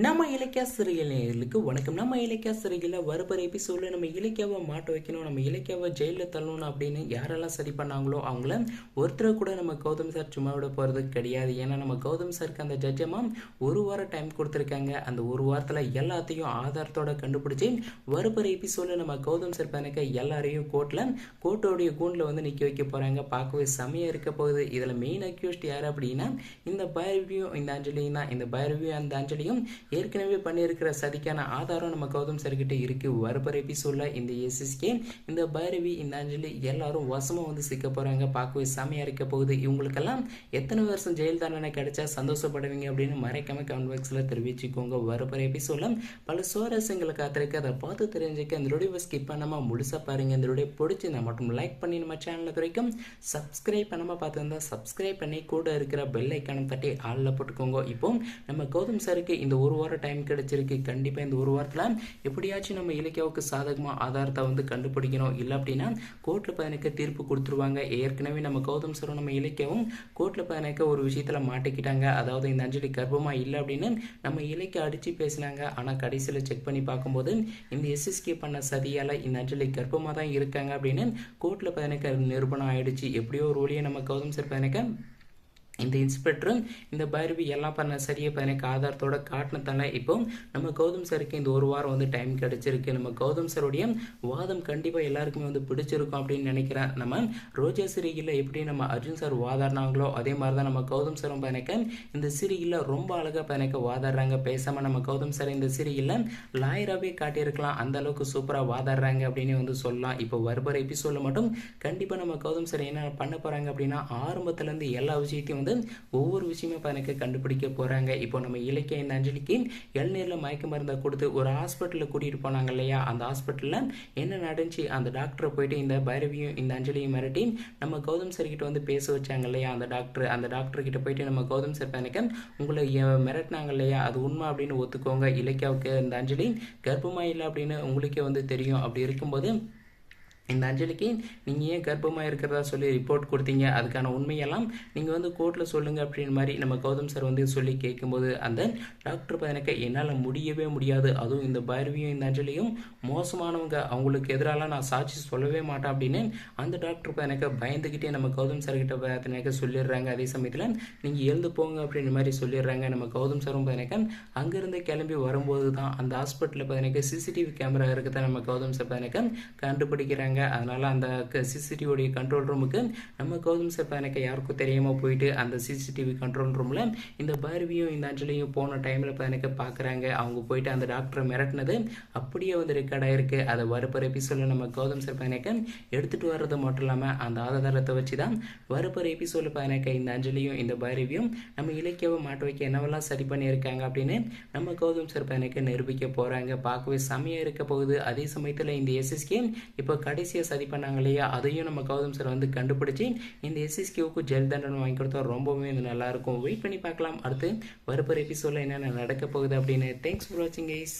நம்ம இலக்கிய சிறைகளுக்கு வணக்கம். நம்ம இலக்கியா சிறையில் வருகிற எபிசோடில் நம்ம இலக்கியாவை மாட்ட வைக்கணும் நம்ம இலக்கியாவை ஜெயிலில் தள்ளணும் அப்படின்னு யாரெல்லாம் சரி பண்ணாங்களோ அவங்கள ஒருத்தரை கூட நம்ம கௌதம் சார் சும்மா விட போகிறது கிடையாது. ஏன்னா நம்ம கௌதம் சாருக்கு அந்த ஜட்ஜமாக ஒரு வாரம் டைம் கொடுத்துருக்காங்க. அந்த ஒரு வாரத்தில் எல்லாத்தையும் ஆதாரத்தோட கண்டுபிடிச்சி வருகிற எபிசோடில் நம்ம கௌதம் சார் எனக்கு எல்லாரையும் கோர்ட்டில் கோர்ட்டோடைய கூண்டில் வந்து நிற்க வைக்க போகிறாங்க பார்க்கவே செமையாக இருக்க போகுது. இதில் மெயின் அக்யூஸ்ட் யார் அப்படின்னா இந்த பைரவியும் இந்த அஞ்சலியும் தான். இந்த பைரவியும் அந்த அஞ்சலியும் ஏற்கனவே பண்ணியிருக்கிற சதிக்கான ஆதாரம் நம்ம கௌதம் சார்கிட்ட இருக்கு. வரப்போற எபிசோட்ல இந்த எஸ்எஸ்கே இந்த பைரவி இந்த அஞ்சலி எல்லாரும் வசமா வந்து சிக்க போறாங்க. பார்க்கவே செமையா இருக்க போகுது. இவங்களுக்கெல்லாம் எத்தனை வருஷம் ஜெயில் தண்டனை கிடைச்சா சந்தோஷப்படுவீங்க அப்படின்னு மறைக்காம கமெண்ட் பாக்ஸ்ல தெரிவிச்சுக்கோங்க. வரப்போற எபிசோட்ல பல சுவாரஸ்யங்களை காத்திருக்கு. அதை பார்த்து தெரிஞ்சுக்க இந்த வீடியோவை ஸ்கிப் பண்ணாம முழுசா பாருங்க. இந்த வீடியோ பிடிச்சிருந்தா மட்டும் லைக் பண்ணி நம்ம சேனல் வரைக்கும் சப்ஸ்கிரைப் பண்ணாம பார்த்துருந்தா சப்ஸ்கிரைப் பண்ணி கூட இருக்கிற பெல் ஐக்கானை தட்டி ஆளில் போட்டுக்கோங்க. இப்போ நம்ம கௌதம் சாருக்கு இந்த ஒரு வாரம் டைம் கிடைச்சிருக்கு. கண்டிப்பாக இந்த ஒரு வாரத்தில் எப்படியாச்சும் நம்ம இலக்கியாவுக்கு சாதகமாக ஆதாரத்தை வந்து கண்டுபிடிக்கணும். இல்லை அப்படின்னா கோர்ட்டில் பதினக்க தீர்ப்பு கொடுத்துருவாங்க. ஏற்கனவே நம்ம கௌதம் சாரும் நம்ம இலக்கியாவும் கோர்ட்டில் பதினக்க ஒரு விஷயத்தில் மாட்டிக்கிட்டாங்க. அதாவது இந்த அஞ்சலி கர்ப்பமாக இல்லை அப்படின்னு நம்ம இலக்கிய அடித்து பேசினாங்க. ஆனால் கடைசியில் செக் பண்ணி பார்க்கும்போது இந்த எஸ்எஸ்கே பண்ண சதியால் இந்த அஞ்சலி கர்ப்பமாக தான் இருக்காங்க அப்படின்னு கோர்ட்டில் பதினக்க நிரூபணம் ஆயிடுச்சு. எப்படியோ ஒரு வழியை நம்ம கௌதம் சார் பதினக்க இந்த இன்ஸ்பெக்டரும் இந்த பைரவி எல்லாம் பண்ண சரியாக எனக்கு ஆதாரத்தோட காட்டினதால இப்போ நம்ம கௌதம் சாருக்கு இந்த ஒரு வாரம் வந்து டைம் கிடைச்சிருக்கு. நம்ம கௌதம் சாருடைய வாதம் கண்டிப்பாக எல்லாருக்குமே வந்து பிடிச்சிருக்கும் அப்படின்னு நினைக்கிறேன். நம்ம ரோஜா சிரிகளில் எப்படி நம்ம அர்ஜுன் சார் வாதாடினாங்களோ அதே மாதிரி தான் நம்ம கௌதம் சாரும் பயணிக்க இந்த சிறியில் ரொம்ப அழகாக பயணிக்க வாதாடுறாங்க. பேசாமல் நம்ம கௌதம் சார் இந்த சிரிகளில் லாயராகவே காட்டியிருக்கலாம். அந்த அளவுக்கு சூப்பராக வாதாடுறாங்க அப்படின்னு வந்து சொல்லலாம். இப்போ வருபர எபிசோடில் மட்டும் கண்டிப்பாக நம்ம கௌதம் சார் என்ன பண்ண போகிறாங்க அப்படின்னா ஆரம்பத்துலேருந்து எல்லா விஷயத்தையும் வந்து ஒவ்வொரு விஷயமே இப்போ எனக்கு கண்டுபிடிக்க போகிறாங்க இப்போ நம்ம இலக்கிய இந்த அஞ்சலிக்கு இளநீரில் மயக்க மருந்தை கொடுத்து ஒரு ஹாஸ்பிட்டலில் கூட்டிகிட்டு போனாங்க இல்லையா? அந்த ஹாஸ்பிட்டலில் என்ன நடந்துச்சு? அந்த டாக்டரை போயிட்டு இந்த பைரவியும் இந்த அஞ்சலியும் மிரட்டி நம்ம கௌதம் சார் கிட்ட வந்து பேச வச்சாங்க இல்லையா? அந்த டாக்டர் அந்த டாக்டர் கிட்ட போயிட்டு நம்ம கௌதம் சார் எனக்கு உங்களை மிரட்டினாங்க இல்லையா? அது உண்மை அப்படின்னு ஒத்துக்கோங்க. இலக்கியாவுக்கு இந்த அஞ்சலி கர்ப்பமாக இல்லை அப்படின்னு உங்களுக்கே வந்து தெரியும். அப்படி இருக்கும்போது இந்த அஞ்சலிக்கு நீங்கள் ஏன் கர்ப்பமாக இருக்கிறதா சொல்லி ரிப்போர்ட் கொடுத்தீங்க. அதுக்கான உண்மையெல்லாம் நீங்கள் வந்து கோர்ட்டில் சொல்லுங்கள் அப்படின்னு மாதிரி நம்ம கௌதம் சார் வந்து சொல்லி கேட்கும்போது அந்த டாக்டர் பதினக்க என்னால் முடியவே முடியாது. அதுவும் இந்த பைரவியும் இந்த அஞ்சலியும் மோசமானவங்க. அவங்களுக்கு எதிரால நான் சாட்சி சொல்லவே மாட்டேன் அப்படின்னு அந்த டாக்டர் பதினக்க பயந்துக்கிட்டே நம்ம கௌதம் சார் பதினக்க சொல்லிடுறாங்க. அதே சமயத்தில் நீங்கள் எழுந்து போங்க அப்படின்ற மாதிரி சொல்லிடுறாங்க நம்ம கௌதம் சாரும் பதினக்க அங்கேருந்து கிளம்பி வரும்போது தான் அந்த ஹாஸ்பிட்டலில் பதினக்க சிசிடிவி கேமரா இருக்கிறத நம்ம கௌதம் சார் பதினக்க கண்டுபிடிக்கிறாங்க. அதனால் அந்த சிசிடிவியோடைய கண்ட்ரோல் ரூமுக்கு நம்ம கௌதம் சார் எனக்கு யாருக்கும் தெரியாமல் போயிட்டு அந்த சிசிடிவி கண்ட்ரோல் ரூமில் இந்த பார்வியும் இந்த அஞ்சலியும் போன டைமில் எனக்கு பார்க்குறாங்க அவங்க போயிட்டு அந்த டாக்டரை மிரட்டினது அப்படியே வந்து ரெக்கார்ட் ஆயிருக்கு. அதை வரப்போகிற எபிசோடில் நம்ம கௌதம் சார் எனக்கு எடுத்துகிட்டு வர்றது மட்டும் இல்லாமல் அந்த ஆதாரத்தை வச்சு தான் வரப்போகிற எபிசோடில் எனக்கு இந்த அஞ்சலியும் இந்த பார்வியும் நம்ம இலக்கியவை மாட்ட வைக்க என்னவெல்லாம் சரி பண்ணியிருக்காங்க அப்படின்னு நம்ம கௌதம் சார் எனக்கு நிரூபிக்க போகிறாங்க பார்க்கவே செமையாக இருக்க போகுது. அதே சமயத்தில் இந்த எஸ்எஸ்கே இப்போ கடை கடைசியாக சதி பண்ணாங்க இல்லையா? அதையும் நம்ம கௌதம் சார் வந்து கண்டுபிடிச்சி இந்த எஸ்எஸ்கேவுக்கு ஜெல் தண்டனை வாங்கி கொடுத்தா ரொம்பவே வந்து நல்லாயிருக்கும் வெயிட் பண்ணி பார்க்கலாம். அடுத்து வரப்போகிற எபிசோடில் என்னென்ன நடக்க போகுது அப்படின்னு. தேங்க்ஸ் ஃபார் வாட்சிங் கைஸ்